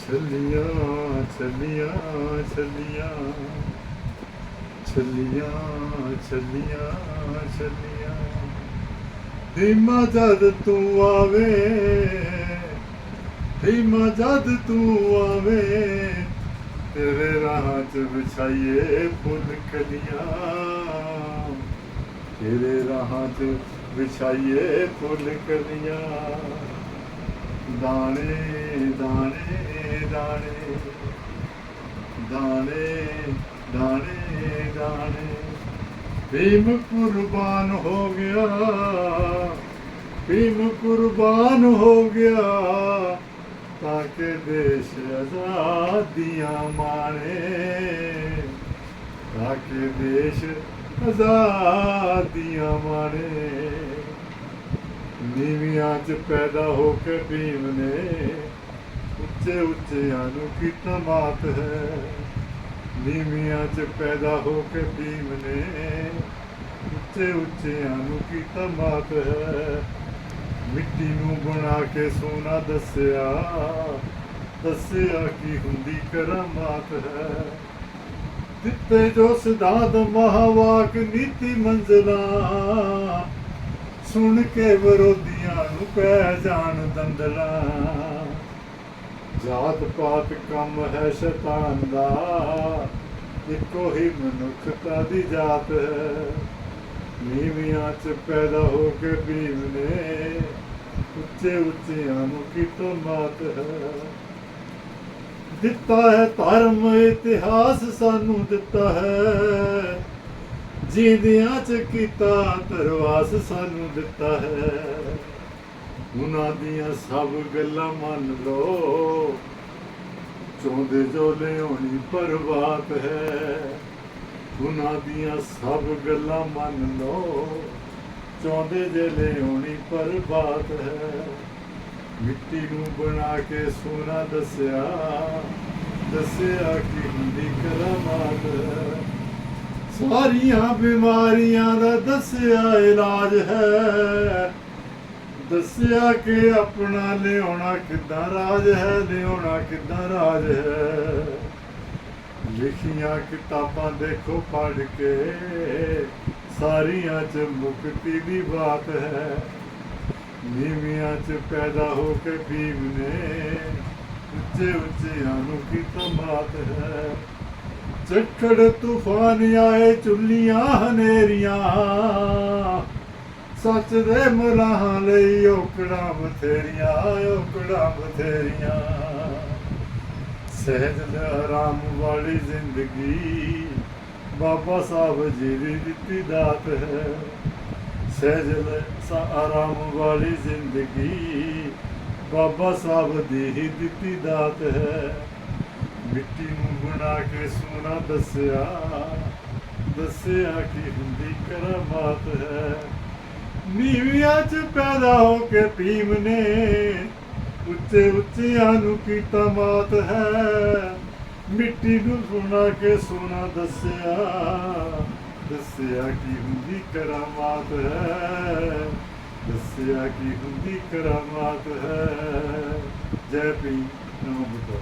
छलिया छलिया छलिया छलिया छलिया छलिया धीमा जद तू आवे धीमा जद तू आवे। तेरे राह च बिछाइए फुल कलिया। तेरे राह च बिछाइए फुल कलिया। दाने दाने ਦਾਣੇ ਦਾਣੇ ਦਾਣੇ ਦਾਣੇ। ਭੀਮ ਕੁਰਬਾਨ ਹੋ ਗਿਆ, ਭੀਮ ਕੁਰਬਾਨ ਹੋ ਗਿਆ, ਤਾਂ ਕਿ ਦੇਸ਼ ਆਜ਼ਾਦੀਆਂ ਮਾਣੇ। ਤਾਂ ਕਿ ਦੇਸ਼ ਆਜ਼ਾਦੀਆਂ ਮਾਣੇ। ਨੀਵੀਆਂ ਚ ਪੈਦਾ ਹੋ ਕੇ ਭੀਮ ਨੇ ਉੱਚੇ ਉੱਚਿਆਂ ਨੂੰ ਕੀਤਾ ਮਾਤ ਹੈ। ਨੀਵੀਆਂ ਚ ਪੈਦਾ ਹੋ ਕੇ ਭੀਮ ਨੇ। ਉੱਚੇ ਉੱਚਿਆਂ ਨੂੰ ਕੀਤਾ ਮਾਤ ਹੈ। ਮਿੱਟੀ ਨੂੰ ਬਣਾ ਕੇ ਸੋਨਾ ਦੱਸਿਆ। ਦੱਸਿਆ ਕੀ ਹੁੰਦੀ ਕਰਾਮਾਤ ਹੈ। ਦਿੱਤੇ ਜੋ ਸਿਧਾਂਤ ਮਹਾਵਾਕ ਨੀਤੀ ਮੰਜ਼ਲਾ। ਸੁਣ ਕੇ ਵਿਰੋਧੀਆਂ ਨੂੰ ਪੈ ਜਾਣ ਦੰਦਲਾ। ਜਾਤ ਪਾਤ ਕੰਮ ਹੈ ਸ਼ੈਤਾਨ ਦਾ, ਇੱਕੋ ਹੀ ਮਨੁੱਖਤਾ ਦੀ ਜਾਤ ਹੈ। ਨੀਵੀਆਂ ਚ ਪੈਦਾ ਹੋ ਕੇ ਭੀਮ ਨੇ, ਉੱਚੇ ਉੱਚਿਆਂ ਨੂੰ ਕੀਤਾ ਮਾਤ ਹੈ। ਦਿੱਤਾ ਹੈ ਧਰਮ, ਇਤਿਹਾਸ ਸਾਨੂੰ ਦਿੱਤਾ ਹੈ। ਜੀਂਦਿਆਂ ਚ ਕੀਤਾ ਤਰਵਾਸ ਸਾਨੂੰ ਦਿੱਤਾ ਹੈ। ਉਹਨਾਂ ਦੀਆਂ ਸਭ ਗੱਲਾਂ ਮੰਨ ਲਓ। ਚੋਂਦੇ ਜੋ ਲਿਆਉਣੀ ਪਰਵਾਤ ਹੈ। ਉਹਨਾਂ ਦੀਆਂ ਸਭ ਗੱਲਾਂ ਮੰਨ ਲਓ। ਚਾਹੁੰਦੇ ਜੇ ਲਿਆਉਣੀ ਪਰਵਾਤ ਹੈ। ਮਿੱਟੀ ਨੂੰ ਬਣਾ ਕੇ ਸੋਨਾ ਦੱਸਿਆ। ਦੱਸਿਆ ਕਿ ਹੁੰਦੀ ਕਰਾਮਾਤ ਸਾਰੀਆਂ ਬਿਮਾਰੀਆਂ ਦਾ ਦੱਸਿਆ ਇਲਾਜ ਹੈ। ਦੱਸਿਆ ਕਿ ਆਪਣਾ ਲਿਆਉਣਾ ਕਿੱਦਾਂ ਰਾਜ ਹੈ, ਲਿਆਉਣਾ ਕਿੱਦਾਂ ਰਾਜ ਹੈ। ਲਿਖੀਆਂ ਕਿਤਾਬਾਂ ਦੇਖੋ ਪੜ੍ਹ ਕੇ, ਸਾਰੀਆਂ ਚ ਮੁਕਤੀ ਦੀ ਬਾਤ ਹੈ। ਨੀਵੀਆਂ ਚ ਪੈਦਾ ਹੋ ਕੇ ਭੀਮ ਨੇ, ਉੱਚੇ ਉੱਚਿਆਂ ਨੂੰ ਕੀਤਾ ਮਾਤ ਹੈ। ਝੱਖੜ ਤੂਫਾਨ ਆਏ ਚੁੱਲੀਆਂ ਹਨੇਰੀਆਂ। ਸੱਚ ਦੇ ਮਲਾਹਾਂ ਲਈ ਔਕੜਾਂ ਬਥੇਰੀਆਂ ਔਕੜਾਂ ਬਥੇਰੀਆਂ। ਸਹਿਜ ਆਰਾਮ ਵਾਲੀ ਜ਼ਿੰਦਗੀ ਬਾਬਾ ਸਾਹਿਬ ਜੀ ਦੀ ਦਿੱਤੀ ਦਾਤ ਹੈ। ਸਹਿਜ ਸਾ- ਆਰਾਮ ਵਾਲੀ ਜ਼ਿੰਦਗੀ ਬਾਬਾ ਸਾਹਿਬ ਦੀ ਹੀ ਦਿੱਤੀ ਦਾਤ ਹੈ। ਮਿੱਟੀ ਨੂੰ ਬਣਾ ਕੇ ਸੋਨਾ ਦੱਸਿਆ ਦੱਸਿਆ ਕਿ ਹੁੰਦੀ ਕਰਾਮਾਤ ਹੈ। ਨੀਵੀਆਂ ਚ ਪੈਦਾ ਹੋ ਕੇ ਭੀਮ ਨੇ ਉੱਚੇ ਉੱਚਿਆਂ ਨੂੰ ਕੀਤਾ ਮਾਤ ਹੈ। ਮਿੱਟੀ ਨੂੰ ਸੁਣਾ ਕੇ ਸੋਨਾ ਦੱਸਿਆ ਦੱਸਿਆ ਕਿ ਹੁੰਦੀ ਕਰਾਮਾਤ ਹੈ, ਦੱਸਿਆ ਕਿ ਹੁੰਦੀ ਕਰਾਮਾਤ ਹੈ। ਜੈ ਭੀਮ, ਨਮੋ ਬੁੱਧਾ।